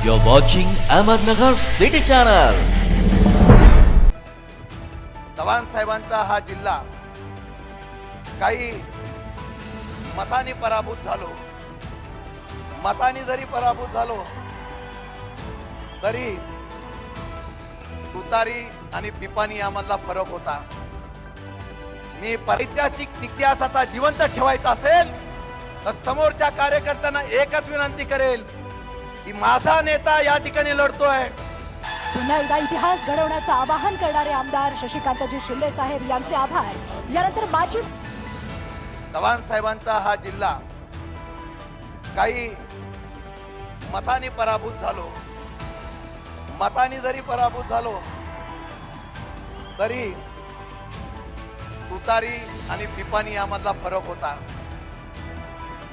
You're watching Ahmednagar City Channel. Chavan साहेबांचा हा जिल्हा काही मताने पराभूत झालो मताने जरी पराभूत झालो तरी तुतारी आणि पिपाणी यामधला फरक होता मी ऐतिहासिक इतिहास आता जिवंत ठेवायचा असेल तर समोरच्या कार्यकर्त्यांना एकच विनंती करेल की माझा नेता या ठिकाणी लढतोय. पुन्हा एकदा इतिहास घडवण्याचं आवाहन करणारे आमदार शशिकांतजी शिंदे साहेब यांचे आभार. यानंतर माजी चव्हाण साहेबांचा हा जिल्हा काही मताने पराभूत झालो. मताने जरी पराभूत झालो तरी तुतारी आणि पिपाणी यामधला फरक होता.